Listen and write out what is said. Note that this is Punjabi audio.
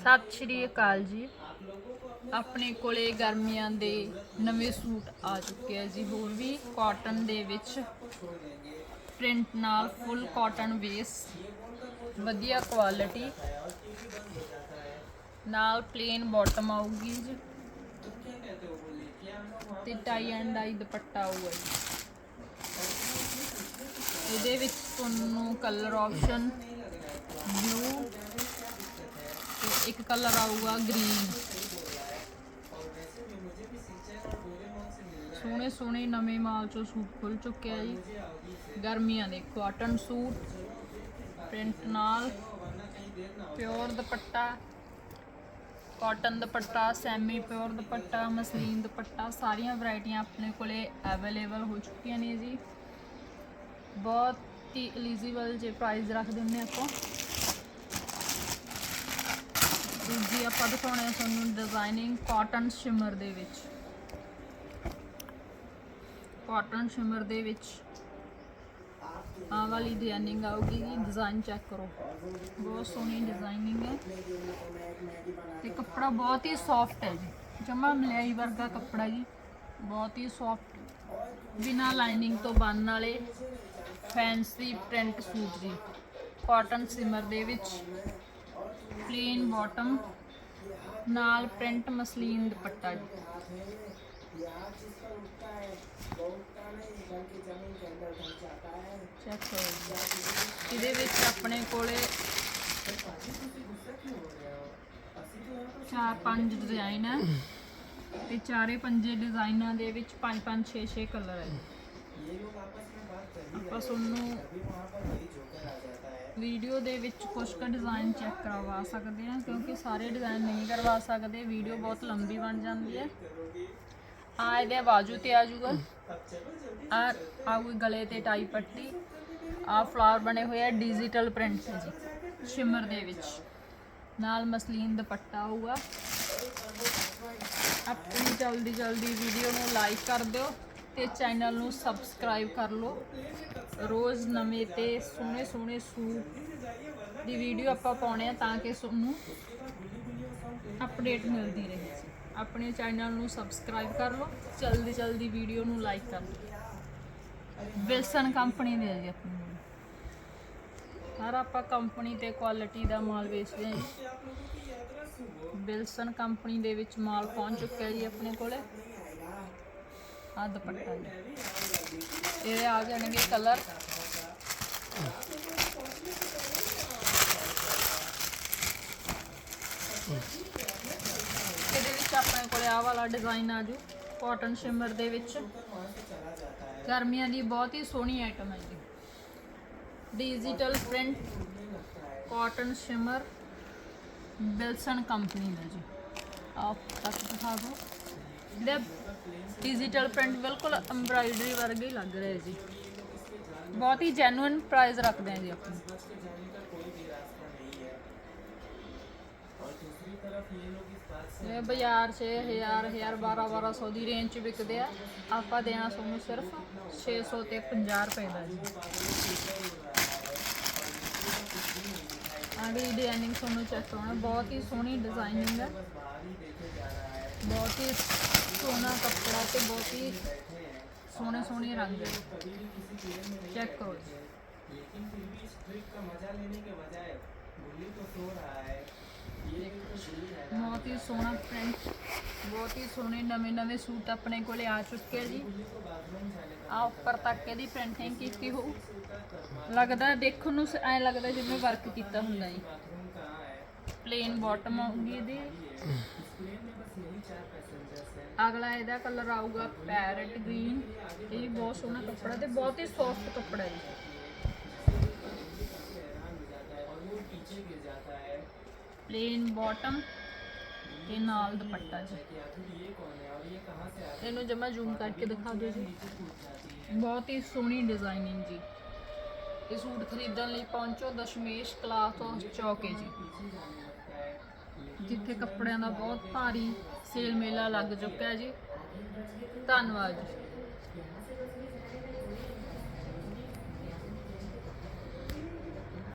ਸਤਿ ਸ਼੍ਰੀ ਅਕਾਲ ਜੀ। ਆਪਣੇ ਕੋਲੇ ਗਰਮੀਆਂ ਦੇ ਨਵੇਂ ਸੂਟ ਆ ਚੁੱਕੇ ਆ ਜੀ। ਹੋਰ ਵੀ ਕਾਟਨ ਦੇ ਵਿੱਚ ਪ੍ਰਿੰਟ ਨਾਲ ਫੁੱਲ ਕਾਟਨ ਵੇਸ ਵਧੀਆ ਕੁਆਲਿਟੀ ਨਾਲ ਪਲੇਨ ਬਾਟਮ ਆਊਗੀ ਜੀ। ਤੇ ਟਾਈ ਐਂਡ ਆਈ ਦੁਪੱਟਾ ਆਊਗਾ ਜੀ। ਇਹਦੇ ਵਿੱਚ ਤੁਹਾਨੂੰ ਕਲਰ ਆਪਸ਼ਨ ਬਲੂ ਤੇ ਇੱਕ ਕਲਰ ਆਊਗਾ ਗ੍ਰੀਨ। ਸੋਹਣੇ ਸੋਹਣੇ ਨਵੇਂ ਮਾਲ ਚੋਂ ਸੂਟ ਖੁੱਲ ਚੁੱਕੇ ਜੀ। ਗਰਮੀਆਂ ਦੇ ਕਾਟਨ ਸੂਟ ਪ੍ਰਿੰਟ ਨਾਲ pure dupatta cotton dupatta semi pure dupatta, muslin dupatta, ਸਾਰੀਆਂ ਵੈਰਾਈਟੀਆਂ ਆਪਣੇ ਕੋਲੇ ਅਵੇਲੇਬਲ ਹੋ ਚੁੱਕੀਆਂ ਨੇ ਜੀ। ਬਹੁਤ ਹੀ ਐਲੀਜੀਬਲ ਜੇ ਪ੍ਰਾਈਸ ਰੱਖ ਦਿੰਨੇ ਆਪਾਂ। ਦੂਜੀ ਆਪਾਂ ਦਿਖਾਉਣੇ ਆ ਤੁਹਾਨੂੰ ਡਿਜ਼ਾਈਨਿੰਗ ਕਾਟਨ ਸ਼ਿਮਰ ਦੇ ਵਿੱਚ। ਕਾਟਨ ਸ਼ਿਮਰ ਦੇ ਵਿੱਚ ਆ ਵਾਲੀ ਡਿਜ਼ਾਈਨਿੰਗ ਆਊਗੀ ਜੀ ਡਿਜ਼ਾਈਨ ਚੈੱਕ ਕਰੋ। ਬਹੁਤ ਸੋਹਣੀ ਡਿਜ਼ਾਈਨਿੰਗ ਹੈ। ਤੇ ਕੱਪੜਾ ਬਹੁਤ ਹੀ ਸੌਫਟ ਹੈ ਜੀ। ਜਮਾ ਮਲਾਈ ਵਰਗਾ ਕੱਪੜਾ ਜੀ, ਬਹੁਤ ਹੀ ਸੌਫਟ ਬਿਨਾ ਲਾਈਨਿੰਗ ਤੋਂ ਬਣਨ ਵਾਲੇ ਫੈਂਸੀ ਪ੍ਰਿੰਟ ਸੂਟ ਜੀ। ਕਾਟਨ ਸਿਮਰ ਦੇ ਵਿੱਚ। ਪਲੇਨ ਬਾਟਮ ਨਾਲ ਪ੍ਰਿੰਟ ਮਸਲੀਨ ਦੁਪੱਟਾ। ਚੈੱਕ ਕਰੋ ਇਹਦੇ ਵਿੱਚ ਆਪਣੇ ਕੋਲੇ ਚਾਰ ਪੰਜ ਡਿਜ਼ਾਈਨ ਹੈ ਤੇ ਚਾਰੇ ਪੰਜੇ ਡਿਜ਼ਾਈਨਾਂ ਦੇ ਵਿੱਚ ਪੰਜ ਪੰਜ 6 6 ਕਲਰ ਹੈ ਆਪਾਂ ਤੁਹਾਨੂੰ ਵੀਡੀਓ ਦੇ ਵਿੱਚ ਕੁਝ ਕੁ ਡਿਜ਼ਾਈਨ ਚੈੱਕ ਕਰਵਾ ਸਕਦੇ ਹਾਂ, ਕਿਉਂਕਿ ਸਾਰੇ ਡਿਜ਼ਾਈਨ ਨਹੀਂ ਕਰਵਾ ਸਕਦੇ। ਵੀਡੀਓ ਬਹੁਤ ਲੰਬੀ ਬਣ ਜਾਂਦੀ ਹੈ। ਆ ਇਹਦੇ ਬਾਜੂ ਤੇ ਆ ਜੂਗਾ। ਆ ਆਊਗੀ ਗਲੇ ਤੇ ਟਾਈ ਪੱਟੀ। ਆ ਫਲਾਵਰ ਬਣੇ ਹੋਏ ਆ ਡਿਜੀਟਲ ਪ੍ਰਿੰਟ ਹੈ ਜੀ ਸ਼ਿਮਰ ਦੇ ਵਿੱਚ। ਨਾਲ ਮਸਲੀਨ ਦੁਪੱਟਾ ਹੋਊਗਾ ਆਪਣੀ ਜਲਦੀ ਜਲਦੀ ਵੀਡੀਓ ਨੂੰ ਲਾਈਕ ਕਰ ਦਿਓ। ਤੇ ਚੈਨਲ ਨੂੰ ਸਬਸਕ੍ਰਾਈਬ ਕਰ ਲਓ। ਰੋਜ਼ ਨਵੇਂ ਤੇ ਸੋਹਣੇ ਸੋਹਣੇ ਸੂਟ ਦੀ ਵੀਡੀਓ ਆਪਾਂ ਪਾਉਣੇ ਆ ਤਾਂ ਕਿ ਤੁਹਾਨੂੰ ਅਪਡੇਟ ਮਿਲਦੀ ਰਹੇ। ਆਪਣੇ ਚੈਨਲ ਨੂੰ ਸਬਸਕ੍ਰਾਈਬ ਕਰ ਲਓ, ਜਲਦੀ ਜਲਦੀ ਵੀਡੀਓ ਨੂੰ ਲਾਈਕ ਕਰ ਲਓ। ਵਿਲਸਨ ਕੰਪਨੀ ਦੇ ਜੀ ਆਪਣੀ। ਹਰ ਆਪਾਂ ਕੰਪਨੀ ਤੇ ਕੁਆਲਿਟੀ ਦਾ ਮਾਲ ਵੇਚਦੇ ਹਾਂ ਜੀ। ਵਿਲਸਨ ਕੰਪਨੀ ਦੇ ਵਿੱਚ ਮਾਲ ਪਹੁੰਚ ਚੁੱਕਿਆ ਜੀ ਆਪਣੇ ਕੋਲੇ। ਆ ਦੁਪੱਟਾ ਜੀ। ਇਹਦੇ ਆ ਜਾਣਗੇ ਕਲਰ। ਇਹਦੇ ਵਿੱਚ ਆਪਣੇ ਕੋਲ ਆਹ ਵਾਲਾ ਡਿਜ਼ਾਈਨ ਆ ਜੂ ਕਾਟਨ ਸ਼ਿਮਰ ਦੇ ਵਿੱਚ। ਗਰਮੀਆਂ ਦੀ ਬਹੁਤ ਹੀ ਸੋਹਣੀ ਆਈਟਮ ਹੈ ਜੀ। Digital print cotton shimmer Bilson company ਦਾ ਜੀ। ਆਪ ਤੱਕ ਦਿਖਾ ਦਿਓ। ਇਹਦਾ ਡਿਜੀਟਲ ਪ੍ਰਿੰਟ ਬਿਲਕੁਲ ਐਮਬਰਾਇਡਰੀ ਵਰਗਾ ਹੀ ਲੱਗ ਰਿਹਾ ਜੀ। ਬਹੁਤ ਹੀ ਜੈਨੂਇਨ ਪ੍ਰਾਈਸ ਰੱਖਦੇ ਹਾਂ ਜੀ ਆਪਾਂ। ਇਹ ਬਾਜ਼ਾਰ 'ਚ 1000 1000 12 1200 ਦੀ ਰੇਂਜ 'ਚ ਵਿਕਦੇ ਆ। ਆਪਾਂ ਦੇਣਾ ਤੁਹਾਨੂੰ ਸਿਰਫ 600 ਤੇ 50 ਰੁਪਏ ਦਾ ਜੀ। ਆੜੀ ਡਿਜ਼ਾਈਨਿੰਗ ਤੁਹਾਨੂੰ ਚੈੱਕ ਕਰਾਉਣਾ। ਬਹੁਤ ਹੀ ਸੋਹਣੀ ਡਿਜ਼ਾਈਨਿੰਗ ਹੈ। ਬਹੁਤ ਹੀ ਸੋਹਣਾ ਕੱਪੜਾ ਤੇ ਬਹੁਤ ਹੀ ਸੋਹਣੇ ਸੋਹਣੇ ਰੰਗ ਹੈ ਚੈੱਕ ਕਰੋ ਜੀ लेकिन फिर भी इस ट्रिक का मजा लेने के बजाय गुल्ली तो सो रहा है ये एक तो गुल्ली है ਬਹੁਤ ਹੀ ਸੋਹਣਾ ਪ੍ਰਿੰਟ ਬਹੁਤ ਹੀ ਸੋਹਣੇ ਨਵੇਂ ਨਵੇਂ ਸੂਟ ਆਪਣੇ ਕੋਲੇ ਆ ਚੁੱਕੇ ਆ ਜੀ ਆ ਉੱਪਰ ਤੱਕ ਇਹਦੀ ਪ੍ਰਿੰਟਿੰਗ ਕੀਤੀ ਹੋਊ ਲੱਗਦਾ ਦੇਖਣ ਨੂੰ ਐ ਲੱਗਦਾ ਜਿਵੇਂ ਵਰਕ ਕੀਤਾ ਹੁੰਦਾ ਜੀ बाथरूम कहाँ है ਪਲੇਨ ਬਾਟਮ ਆਊਗੀ ਇਹਦੀ ਅਗਲਾ ਇਹਦਾ ਕਲਰ ਆਊਗਾ ਪੈਰਟ ਗ੍ਰੀਨ ਇਹ ਵੀ ਬਹੁਤ ਸੋਹਣਾ ਕੱਪੜਾ ਤੇ ਬਹੁਤ ਹੀ ਸੌਫਟ ਕੱਪੜਾ ਹੈ ਜੀ हैरान हो जाता है और वो पीछे गिर जाता है ਪਲੇਨ ਬਾਟਮ ਤੇ ਨਾਲ ਦੁਪੱਟਾ ਜੀ कि आखिर ये कौन है और ये कहाँ से आ ਇਹਨੂੰ ਜਮਾ ਜ਼ੂਮ ਕਰਕੇ ਦਿਖਾ ਦਿਓ ਜੀ ਬਹੁਤ ਹੀ ਸੋਹਣੀ ਡਿਜ਼ਾਈਨਿੰਗ ਜੀ ਇਹ ਸੂਟ ਖਰੀਦਣ ਲਈ ਪਹੁੰਚੋ ਦਸ਼ਮੇਸ਼ ਕਲਾਥ ਹਾਊਸ ਚੌਕ ਹੈ ਜੀ ਜਿੱਥੇ ਕੱਪੜਿਆਂ ਦਾ ਬਹੁਤ ਭਾਰੀ ਸੇਲ ਮੇਲਾ ਲੱਗ ਚੁੱਕਾ ਹੈ ਜੀ। ਧੰਨਵਾਦ ਜੀ।